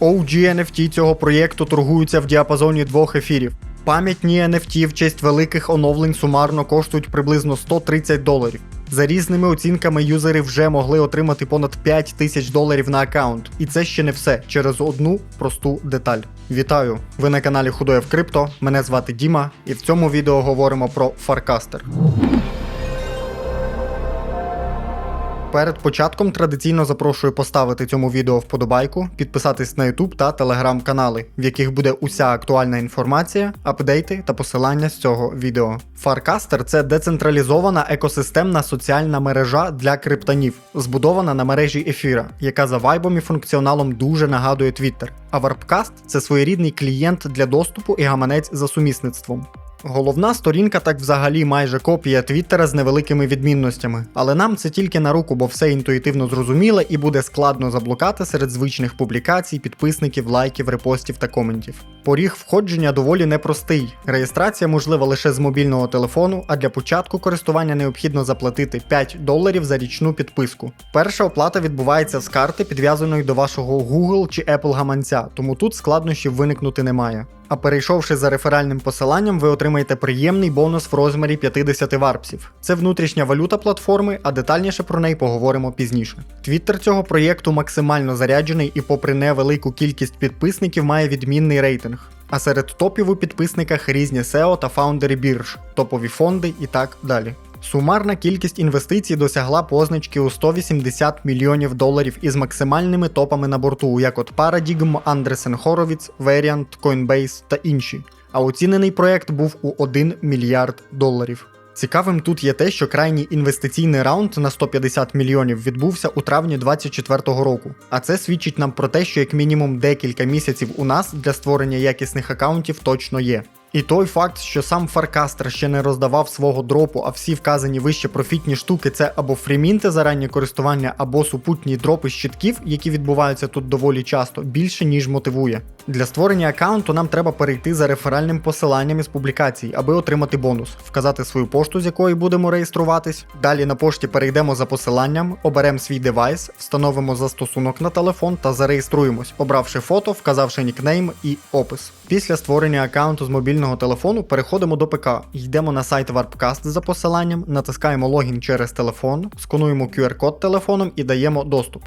OG NFT цього проєкту торгуються в діапазоні двох ефірів. Пам'ятні NFT в честь великих оновлень сумарно коштують приблизно 130 доларів. За різними оцінками юзери вже могли отримати понад 5 тисяч доларів на аккаунт. І це ще не все через одну просту деталь. Вітаю! Ви на каналі Худоєв Крипто. Мене звати Діма, і в цьому відео говоримо про Farcaster. Перед початком традиційно запрошую поставити цьому відео вподобайку, підписатись на YouTube та Telegram канали, в яких буде уся актуальна інформація, апдейти та посилання з цього відео. Farcaster – це децентралізована екосистемна соціальна мережа для криптонів, збудована на мережі ефіра, яка за вайбом і функціоналом дуже нагадує Twitter. А Warpcast – це своєрідний клієнт для доступу і гаманець за сумісництвом. Головна сторінка так взагалі майже копія Твіттера з невеликими відмінностями, але нам це тільки на руку, бо все інтуїтивно зрозуміле і буде складно заблукати серед звичних публікацій, підписників, лайків, репостів та коментів. Поріг входження доволі непростий. Реєстрація можлива лише з мобільного телефону, а для початку користування необхідно заплатити 5 доларів за річну підписку. Перша оплата відбувається з карти, підв'язаної до вашого Google чи Apple гаманця, тому тут складнощів виникнути немає. А перейшовши за реферальним посиланням, ви отримаєте приємний бонус в розмірі 50 варпсів. Це внутрішня валюта платформи, а детальніше про неї поговоримо пізніше. Твіттер цього проєкту максимально заряджений і, попри невелику кількість підписників, має відмінний рейтинг. А серед топів у підписниках різні SEO та фаундери бірж, топові фонди і так далі. Сумарна кількість інвестицій досягла позначки у 180 мільйонів доларів із максимальними топами на борту, як от Paradigm, Andreessen Horowitz, Variant, Coinbase та інші. А оцінений проект був у 1 мільярд доларів. Цікавим тут є те, що крайній інвестиційний раунд на 150 мільйонів відбувся у травні 2024 року. А це свідчить нам про те, що як мінімум декілька місяців у нас для створення якісних акаунтів точно є. І той факт, що сам Фаркастер ще не роздавав свого дропу, а всі вказані вище профітні штуки це або фрімінти за раннє користування, або супутні дропи щитків, які відбуваються тут доволі часто, більше ніж мотивує. Для створення аккаунту нам треба перейти за реферальним посиланням із публікацій, аби отримати бонус, вказати свою пошту, з якої будемо реєструватись. Далі на пошті перейдемо за посиланням, оберемо свій девайс, встановимо застосунок на телефон та зареєструємось, обравши фото, вказавши нікнейм і опис. Після створення аккаунту з мобільного телефону переходимо до ПК, йдемо на сайт Warpcast за посиланням, натискаємо логін через телефон, скануємо QR-код телефоном і даємо доступ.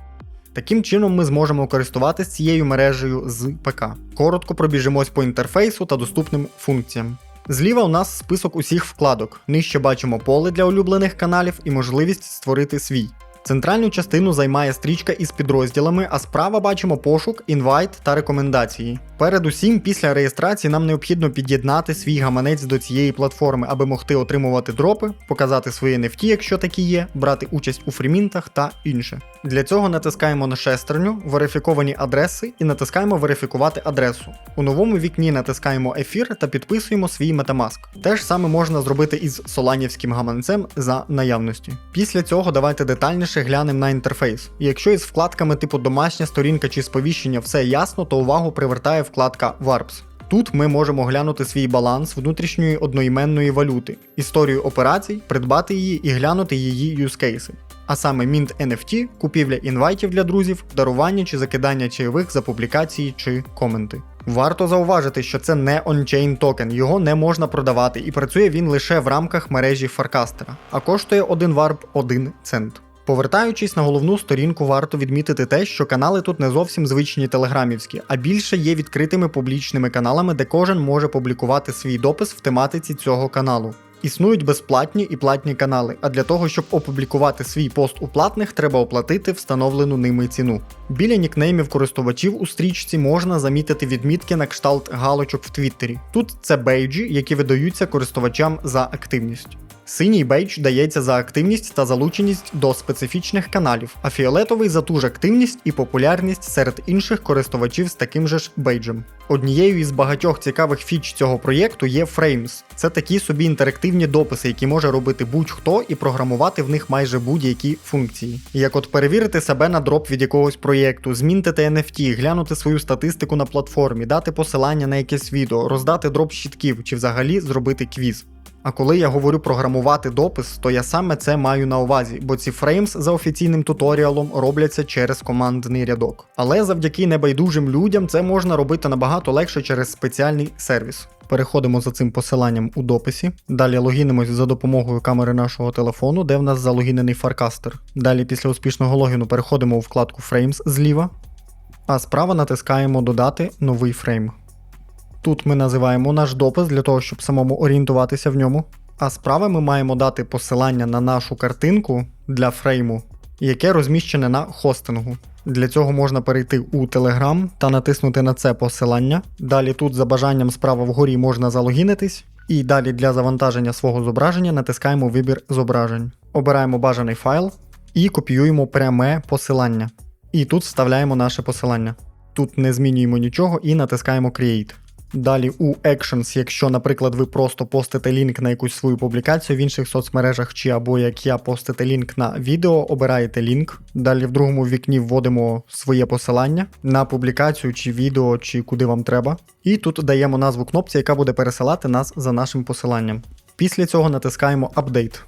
Таким чином ми зможемо користуватися цією мережею з ПК. Коротко пробіжимось по інтерфейсу та доступним функціям. Зліва у нас список усіх вкладок. Нижче бачимо поле для улюблених каналів і можливість створити свій. Центральну частину займає стрічка із підрозділами, а справа бачимо пошук, інвайт та рекомендації. Передусім, після реєстрації нам необхідно під'єднати свій гаманець до цієї платформи, аби могти отримувати дропи, показати свої NFT, якщо такі є, брати участь у фрімінтах та інше. Для цього натискаємо на шестерню, верифіковані адреси і натискаємо верифікувати адресу. У новому вікні натискаємо ефір та підписуємо свій Metamask. Те ж саме можна зробити із соланівським гаманцем за наявності. Після цього давайте детальніше глянемо на інтерфейс. Якщо із вкладками типу домашня сторінка чи сповіщення все ясно, то увагу привертає вкладка Warps. Тут ми можемо глянути свій баланс внутрішньої одноіменної валюти, історію операцій, придбати її і глянути її юзкейси. А саме Mint NFT, купівля інвайтів для друзів, дарування чи закидання чайових за публікації чи коменти. Варто зауважити, що це не ончейн токен, його не можна продавати, і працює він лише в рамках мережі Фаркастера, а коштує один варп 1 цент. Повертаючись на головну сторінку, варто відмітити те, що канали тут не зовсім звичні телеграмівські, а більше є відкритими публічними каналами, де кожен може публікувати свій допис в тематиці цього каналу. Існують безплатні і платні канали, а для того, щоб опублікувати свій пост у платних, треба оплатити встановлену ними ціну. Біля нікнеймів користувачів у стрічці можна замітити відмітки на кшталт галочок в Твіттері. Тут це бейджі, які видаються користувачам за активність. Синій бейдж дається за активність та залученість до специфічних каналів, а фіолетовий за ту ж активність і популярність серед інших користувачів з таким же ж бейджем. Однією із багатьох цікавих фіч цього проєкту є Frames. Це такі собі інтерактивні дописи, які може робити будь-хто і програмувати в них майже будь-які функції. Як от перевірити себе на дроп від якогось проєкту, змінтити NFT, глянути свою статистику на платформі, дати посилання на якесь відео, роздати дроп щитків чи взагалі зробити квіз. А коли я говорю програмувати допис, то я саме це маю на увазі, бо ці фреймс за офіційним туторіалом робляться через командний рядок. Але завдяки небайдужим людям це можна робити набагато легше через спеціальний сервіс. Переходимо за цим посиланням у дописі. Далі логінимось за допомогою камери нашого телефону, де в нас залогінений фаркастер. Далі після успішного логіну переходимо у вкладку Frames зліва, а справа натискаємо Додати новий фрейм. Тут ми називаємо наш допис для того, щоб самому орієнтуватися в ньому. А справа ми маємо дати посилання на нашу картинку для фрейму, яке розміщене на хостингу. Для цього можна перейти у Telegram та натиснути на це посилання. Далі тут за бажанням справа вгорі можна залогінитись. І далі для завантаження свого зображення натискаємо вибір зображень. Обираємо бажаний файл і копіюємо пряме посилання. І тут вставляємо наше посилання. Тут не змінюємо нічого і натискаємо Create. Далі у Actions, якщо, наприклад, ви просто постите лінк на якусь свою публікацію в інших соцмережах, чи або як я постите лінк на відео, обираєте лінк. Далі в другому вікні вводимо своє посилання на публікацію, чи відео, чи куди вам треба. І тут даємо назву кнопці, яка буде пересилати нас за нашим посиланням. Після цього натискаємо Update.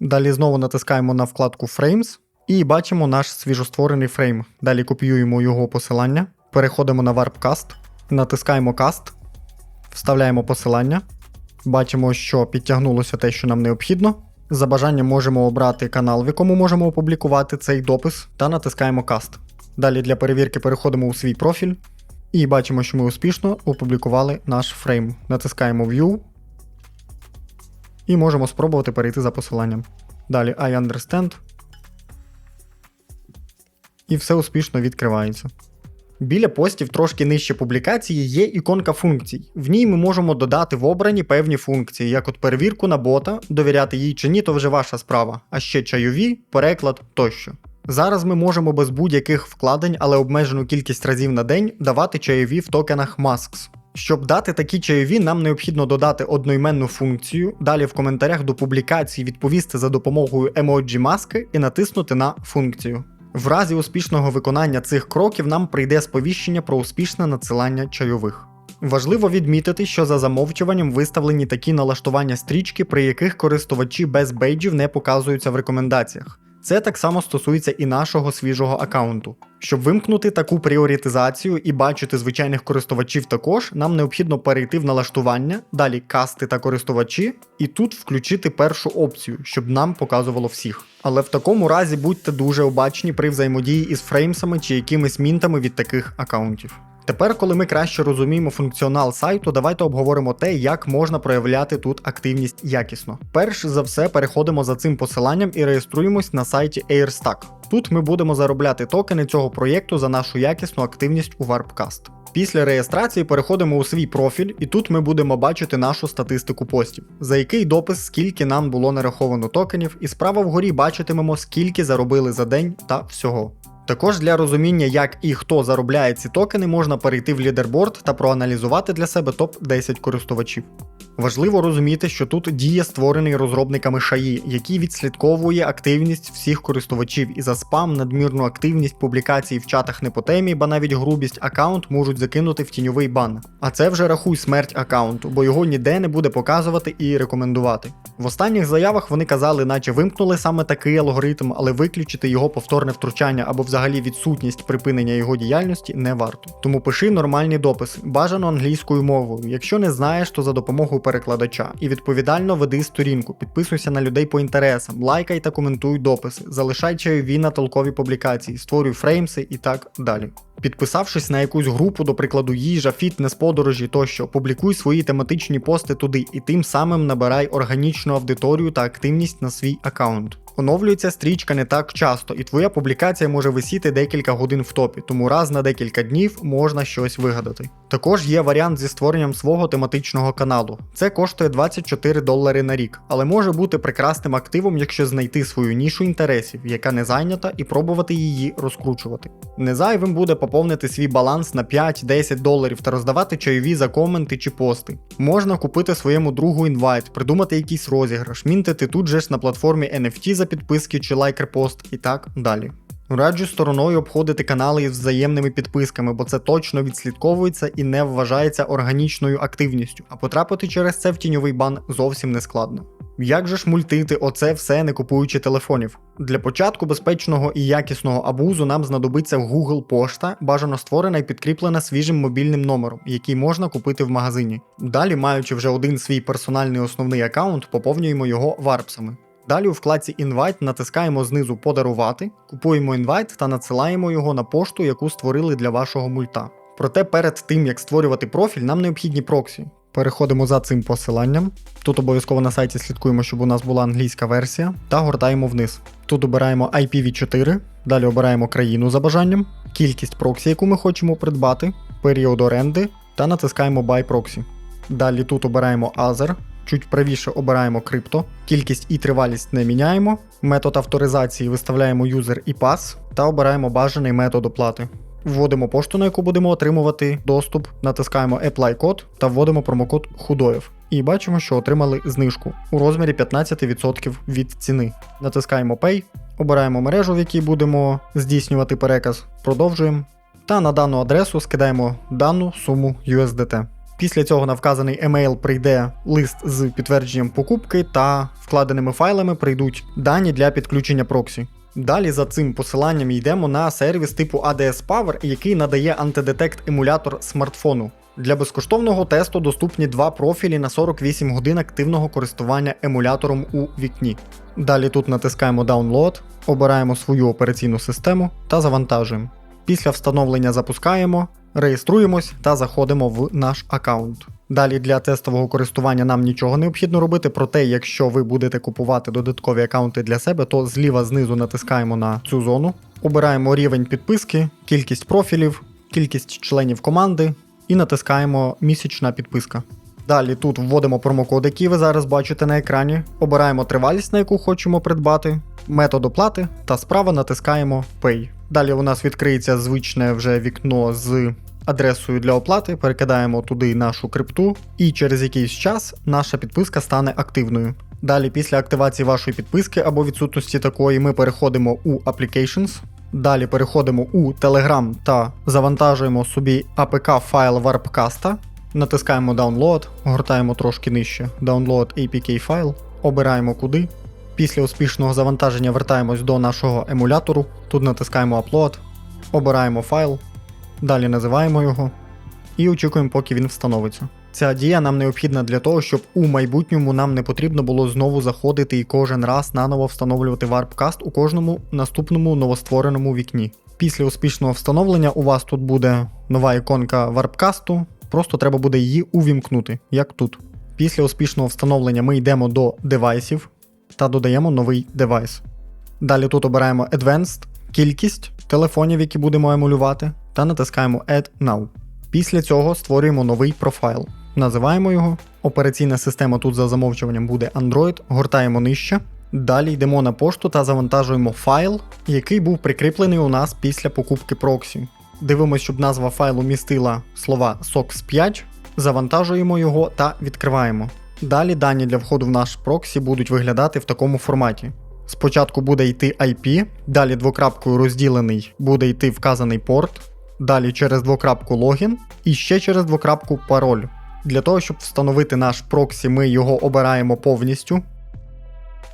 Далі знову натискаємо на вкладку Frames і бачимо наш свіжостворений фрейм. Далі копіюємо його посилання, переходимо на Warpcast, натискаємо Cast, вставляємо посилання. Бачимо, що підтягнулося те, що нам необхідно. За бажанням можемо обрати канал, в якому можемо опублікувати цей допис, та натискаємо Cast. Далі для перевірки переходимо у свій профіль і бачимо, що ми успішно опублікували наш фрейм. Натискаємо View і можемо спробувати перейти за посиланням. Далі I understand. І все успішно відкривається. Біля постів трошки нижче публікації є іконка функцій. В ній ми можемо додати в обрані певні функції, як от перевірку на бота, довіряти їй чи ні, то вже ваша справа, а ще чайові, переклад тощо. Зараз ми можемо без будь-яких вкладень, але обмежену кількість разів на день давати чайові в токенах Masks. Щоб дати такі чайові, нам необхідно додати одноіменну функцію, далі в коментарях до публікації відповісти за допомогою емоджі маски і натиснути на функцію. В разі успішного виконання цих кроків нам прийде сповіщення про успішне надсилання чайових. Важливо відмітити, що за замовчуванням виставлені такі налаштування стрічки, при яких користувачі без бейджів не показуються в рекомендаціях. Це так само стосується і нашого свіжого аккаунту. Щоб вимкнути таку пріоритизацію і бачити звичайних користувачів також, нам необхідно перейти в налаштування, далі касти та користувачі, і тут включити першу опцію, щоб нам показувало всіх. Але в такому разі будьте дуже обачні при взаємодії із фреймсами чи якимись мінтами від таких аккаунтів. Тепер, коли ми краще розуміємо функціонал сайту, давайте обговоримо те, як можна проявляти тут активність якісно. Перш за все, переходимо за цим посиланням і реєструємось на сайті Airstack. Тут ми будемо заробляти токени цього проєкту за нашу якісну активність у Warpcast. Після реєстрації переходимо у свій профіль, і тут ми будемо бачити нашу статистику постів, за який допис, скільки нам було нараховано токенів, і справа вгорі бачитимемо, скільки заробили за день та всього. Також для розуміння, як і хто заробляє ці токени, можна перейти в лідерборд та проаналізувати для себе топ-10 користувачів. Важливо розуміти, що тут діє створений розробниками шаї, який відслідковує активність всіх користувачів і за спам, надмірну активність публікацій в чатах не по темі, ба навіть грубість аккаунт можуть закинути в тіньовий бан. А це вже рахуй смерть аккаунту, бо його ніде не буде показувати і рекомендувати. В останніх заявах вони казали, наче вимкнули саме такий алгоритм, але виключити його повторне втручання або взагалі відсутність припинення його діяльності не варто. Тому пиши нормальні дописи, бажано англійською мовою. Якщо не знаєш, то за допомогою перекладача. І відповідально веди сторінку, підписуйся на людей по інтересам, лайкай та коментуй дописи, залишай чайові на толкові публікації, створюй фреймси і так далі. Підписавшись на якусь групу, до прикладу, їжа, фітнес, подорожі тощо, публікуй свої тематичні пости туди і тим самим набирай органічну аудиторію та активність на свій аккаунт. Оновлюється стрічка не так часто, і твоя публікація може висіти декілька годин в топі, тому раз на декілька днів можна щось вигадати. Також є варіант зі створенням свого тематичного каналу. Це коштує 24 долари на рік, але може бути прекрасним активом, якщо знайти свою нішу інтересів, яка не зайнята, і пробувати її розкручувати. Не зайвим буде поповнити свій баланс на 5-10 доларів та роздавати чайові за коменти чи пости. Можна купити своєму другу інвайт, придумати якийсь розіграш, мінтити тут же ж на платформі NFT за підписки чи лайк-репост і так далі. Раджу стороною обходити канали із взаємними підписками, бо це точно відслідковується і не вважається органічною активністю, а потрапити через це в тіньовий бан зовсім не складно. Як же ж мультити оце все не купуючи телефонів? Для початку безпечного і якісного абузу нам знадобиться Google Пошта, бажано створена і підкріплена свіжим мобільним номером, який можна купити в магазині. Далі, маючи вже один свій персональний основний аккаунт, поповнюємо його варпсами. Далі у вкладці Invite натискаємо знизу Подарувати, купуємо інвайт та надсилаємо його на пошту, яку створили для вашого мульта. Проте перед тим як створювати профіль, нам необхідні проксі. Переходимо за цим посиланням. Тут обов'язково на сайті слідкуємо, щоб у нас була англійська версія, та гортаємо вниз. Тут обираємо IPv4, далі обираємо країну за бажанням, кількість проксі, яку ми хочемо придбати, період оренди та натискаємо Buy Proxy. Далі тут обираємо Other, чуть правіше обираємо крипто, кількість і тривалість не міняємо, метод авторизації виставляємо user і pass та обираємо бажаний метод оплати. Вводимо пошту, на яку будемо отримувати доступ, натискаємо Apply код та вводимо промокод Худоєв. І бачимо, що отримали знижку у розмірі 15% від ціни. Натискаємо Pay, обираємо мережу, в якій будемо здійснювати переказ, продовжуємо. Та на дану адресу скидаємо дану суму USDT. Після цього на вказаний емейл прийде лист з підтвердженням покупки та вкладеними файлами прийдуть дані для підключення проксі. Далі за цим посиланням йдемо на сервіс типу ADS Power, який надає антидетект емулятор смартфону. Для безкоштовного тесту доступні два профілі на 48 годин активного користування емулятором у вікні. Далі тут натискаємо Download, обираємо свою операційну систему та завантажуємо. Після встановлення запускаємо, реєструємось та заходимо в наш аккаунт. Далі для тестового користування нам нічого необхідно робити, проте, якщо ви будете купувати додаткові аккаунти для себе, то зліва знизу натискаємо на цю зону, обираємо рівень підписки, кількість профілів, кількість членів команди і натискаємо місячна підписка. Далі тут вводимо промокод, який ви зараз бачите на екрані, обираємо тривалість, на яку хочемо придбати, метод оплати та справа натискаємо Pay. Далі у нас відкриється звичне вже вікно з адресою для оплати, перекидаємо туди нашу крипту, і через якийсь час наша підписка стане активною. Далі, після активації вашої підписки або відсутності такої, ми переходимо у Applications. Далі переходимо у Telegram та завантажуємо собі APK файл Warpcast, натискаємо Download, гортаємо трошки нижче, Download APK файл, обираємо куди. Після успішного завантаження вертаємось до нашого емулятору, тут натискаємо Upload, обираємо файл, далі називаємо його і очікуємо, поки він встановиться. Ця дія нам необхідна для того, щоб у майбутньому нам не потрібно було знову заходити і кожен раз наново встановлювати Warpcast у кожному наступному новоствореному вікні. Після успішного встановлення у вас тут буде нова іконка Warpcast, просто треба буде її увімкнути, як тут. Після успішного встановлення ми йдемо до девайсів та додаємо новий девайс. Далі тут обираємо Advanced, кількість телефонів, які будемо емулювати, та натискаємо Add Now. Після цього створюємо новий профайл. Називаємо його. Операційна система тут за замовчуванням буде Android, гортаємо нижче. Далі йдемо на пошту та завантажуємо файл, який був прикріплений у нас після покупки проксі. Дивимося, щоб назва файлу містила слова SOX5, завантажуємо його та відкриваємо. Далі дані для входу в наш проксі будуть виглядати в такому форматі. Спочатку буде йти IP, далі двокрапкою розділений буде йти вказаний порт, далі через двокрапку логін і ще через двокрапку пароль. Для того, щоб встановити наш проксі, ми його обираємо повністю,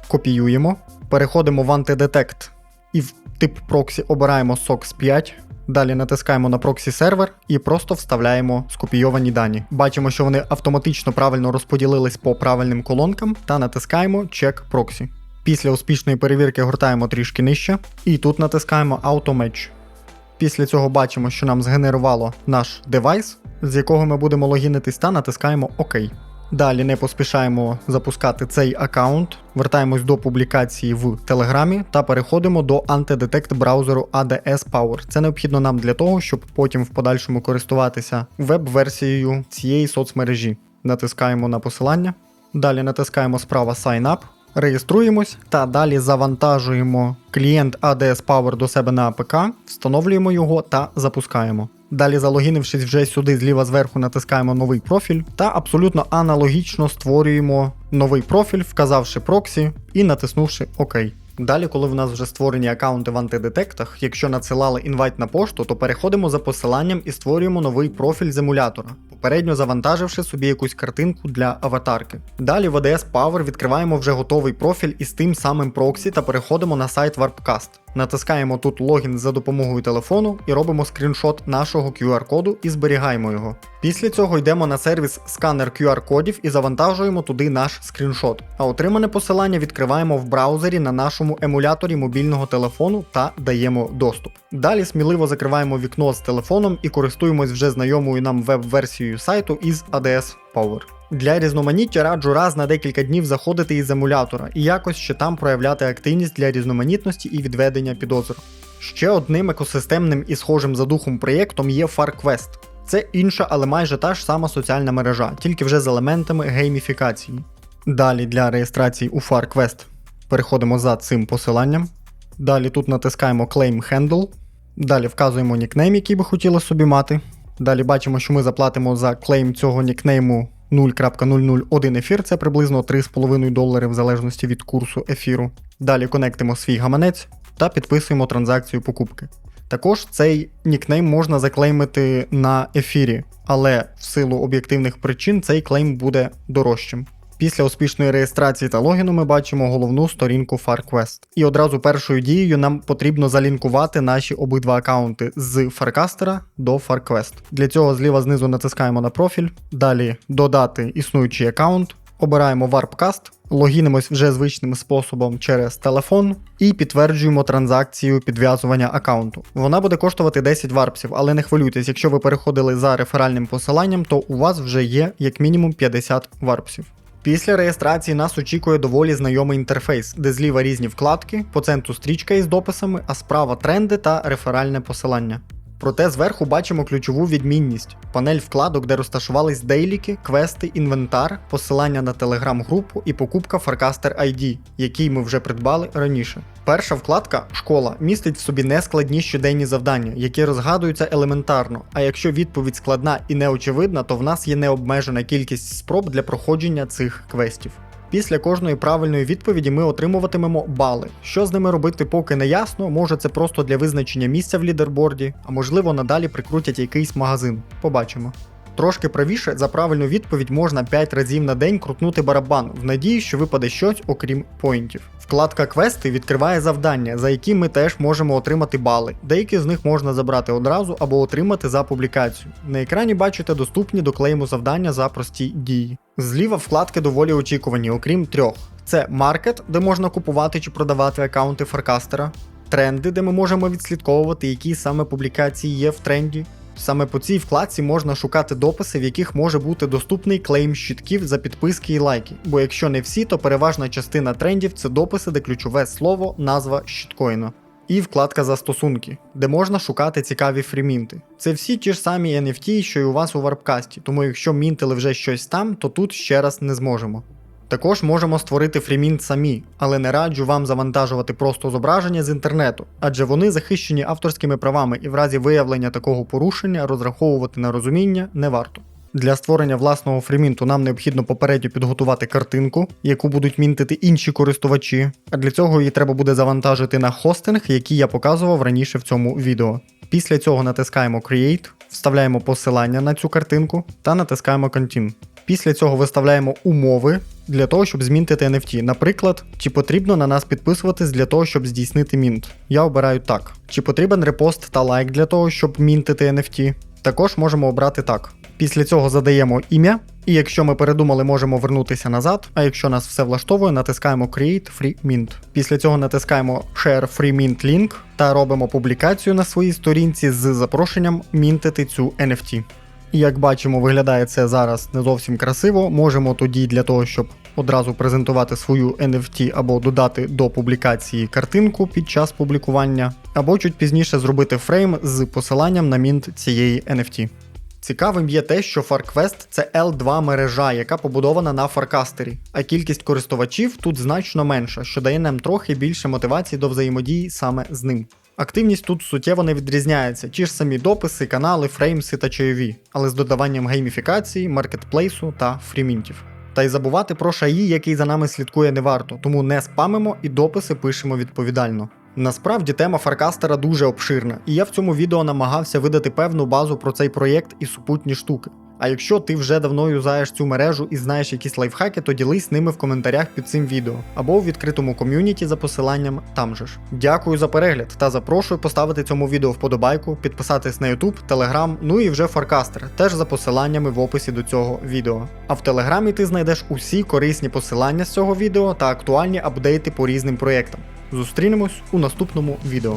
копіюємо, переходимо в антидетект і в тип проксі обираємо SOX 5. Далі натискаємо на проксі сервер і просто вставляємо скопійовані дані. Бачимо, що вони автоматично правильно розподілились по правильним колонкам та натискаємо Check Proxy. Після успішної перевірки гортаємо трішки нижче і тут натискаємо Auto Match. Після цього бачимо, що нам згенерувало наш девайс, з якого ми будемо логінитись, та натискаємо ОК. Далі не поспішаємо запускати цей аккаунт, вертаємось до публікації в Телеграмі та переходимо до антидетект браузеру ADS Power. Це необхідно нам для того, щоб потім в подальшому користуватися веб-версією цієї соцмережі. Натискаємо на посилання. Далі натискаємо справа Sign Up, реєструємось та далі завантажуємо клієнт ADS Power до себе на АПК, встановлюємо його та запускаємо. Далі, залогінившись вже сюди, зліва зверху натискаємо новий профіль та абсолютно аналогічно створюємо новий профіль, вказавши проксі і натиснувши ОК. Далі, коли в нас вже створені аккаунти в антидетектах, якщо надсилали інвайт на пошту, то переходимо за посиланням і створюємо новий профіль з емулятора, попередньо завантаживши собі якусь картинку для аватарки. Далі в ADS Power відкриваємо вже готовий профіль із тим самим проксі та переходимо на сайт Warpcast. Натискаємо тут логін за допомогою телефону і робимо скріншот нашого QR-коду і зберігаємо його. Після цього йдемо на сервіс сканер QR-кодів і завантажуємо туди наш скріншот. А отримане посилання відкриваємо в браузері на нашому емуляторі мобільного телефону та даємо доступ. Далі сміливо закриваємо вікно з телефоном і користуємось вже знайомою нам веб-версією сайту із ADS Power. Для різноманіття раджу раз на декілька днів заходити із емулятора і якось ще там проявляти активність для різноманітності і відведення підозр. Ще одним екосистемним і схожим за духом проєктом є FarQuest. Це інша, але майже та ж сама соціальна мережа, тільки вже з елементами гейміфікації. Далі для реєстрації у FarQuest переходимо за цим посиланням. Далі тут натискаємо Claim Handle. Далі вказуємо нікнейм, який би хотіли собі мати. Далі бачимо, що ми заплатимо за клейм цього нікнейму 0.001 ефір, це приблизно 3,5 долари в залежності від курсу ефіру. Далі конектимо свій гаманець та підписуємо транзакцію покупки. Також цей нікнейм можна заклеймити на ефірі, але в силу об'єктивних причин цей клейм буде дорожчим. Після успішної реєстрації та логіну ми бачимо головну сторінку FarQuest. І одразу першою дією нам потрібно залінкувати наші обидва аккаунти з Farcaster до FarQuest. Для цього зліва знизу натискаємо на профіль, далі додати існуючий аккаунт, обираємо Warpcast, логінимось вже звичним способом через телефон і підтверджуємо транзакцію підв'язування аккаунту. Вона буде коштувати 10 варпсів, але не хвилюйтесь, якщо ви переходили за реферальним посиланням, то у вас вже є як мінімум 50 варпсів. Після реєстрації нас очікує доволі знайомий інтерфейс, де зліва різні вкладки, по центру стрічка із дописами, а справа тренди та реферальне посилання. Проте зверху бачимо ключову відмінність: панель вкладок, де розташувались дейліки, квести, інвентар, посилання на телеграм-групу і покупка Farcaster ID, який ми вже придбали раніше. Перша вкладка школа містить в собі нескладні щоденні завдання, які розгадуються елементарно. А якщо відповідь складна і неочевидна, то в нас є необмежена кількість спроб для проходження цих квестів. Після кожної правильної відповіді ми отримуватимемо бали. Що з ними робити, поки не ясно, може це просто для визначення місця в лідерборді, а можливо надалі прикрутять якийсь магазин. Побачимо. Трошки правіше за правильну відповідь можна 5 разів на день крутнути барабан, в надії, що випаде щось окрім поінтів. Вкладка квести відкриває завдання, за які ми теж можемо отримати бали. Деякі з них можна забрати одразу або отримати за публікацію. На екрані бачите доступні до клейму завдання за прості дії. Зліва вкладки доволі очікувані, окрім трьох: це маркет, де можна купувати чи продавати аккаунти фаркастера, тренди, де ми можемо відслідковувати, які саме публікації є в тренді. Саме по цій вкладці можна шукати дописи, в яких може бути доступний клейм щитків за підписки і лайки. Бо якщо не всі, то переважна частина трендів це дописи, де ключове слово, назва щиткоїна. І вкладка застосунки, де можна шукати цікаві фрімінти. Це всі ті ж самі NFT, що й у вас у варпкасті, тому якщо мінтили вже щось там, то тут ще раз не зможемо. Також можемо створити фрімінт самі, але не раджу вам завантажувати просто зображення з інтернету, адже вони захищені авторськими правами і в разі виявлення такого порушення розраховувати на розуміння не варто. Для створення власного фрімінту нам необхідно попередньо підготувати картинку, яку будуть мінтити інші користувачі, а для цього її треба буде завантажити на хостинг, який я показував раніше в цьому відео. Після цього натискаємо Create, вставляємо посилання на цю картинку та натискаємо Continue. Після цього виставляємо умови для того, щоб змінтити NFT. Наприклад, чи потрібно на нас підписуватись для того, щоб здійснити мінт. Я обираю так. Чи потрібен репост та лайк для того, щоб мінтити NFT. Також можемо обрати так. Після цього задаємо ім'я, і якщо ми передумали, можемо вернутися назад. А якщо нас все влаштовує, натискаємо Create Free Mint. Після цього натискаємо Share Free Mint Link та робимо публікацію на своїй сторінці з запрошенням мінтити цю NFT. І як бачимо, виглядає це зараз не зовсім красиво. Можемо тоді для того, щоб одразу презентувати свою NFT або додати до публікації картинку під час публікування, або чуть пізніше зробити фрейм з посиланням на мінт цієї NFT. Цікавим є те, що FarQuest це L2 мережа, яка побудована на фаркастері, а кількість користувачів тут значно менша, що дає нам трохи більше мотивації до взаємодії саме з ним. Активність тут суттєво не відрізняється, ті ж самі дописи, канали, фреймси та чайові, але з додаванням гейміфікації, маркетплейсу та фрімінтів. Та й забувати про шаї, який за нами слідкує, не варто, тому не спамимо і дописи пишемо відповідально. Насправді тема Фаркастера дуже обширна, і я в цьому відео намагався видати певну базу про цей проєкт і супутні штуки. А якщо ти вже давно юзаєш цю мережу і знаєш якісь лайфхаки, то ділись ними в коментарях під цим відео або у відкритому ком'юніті за посиланням там же ж. Дякую за перегляд та запрошую поставити цьому відео вподобайку, підписатись на YouTube, Telegram, ну і вже Фаркастер, теж за посиланнями в описі до цього відео. А в Телеграмі ти знайдеш усі корисні посилання з цього відео та актуальні апдейти по різним проєктам. Зустрінемось у наступному відео.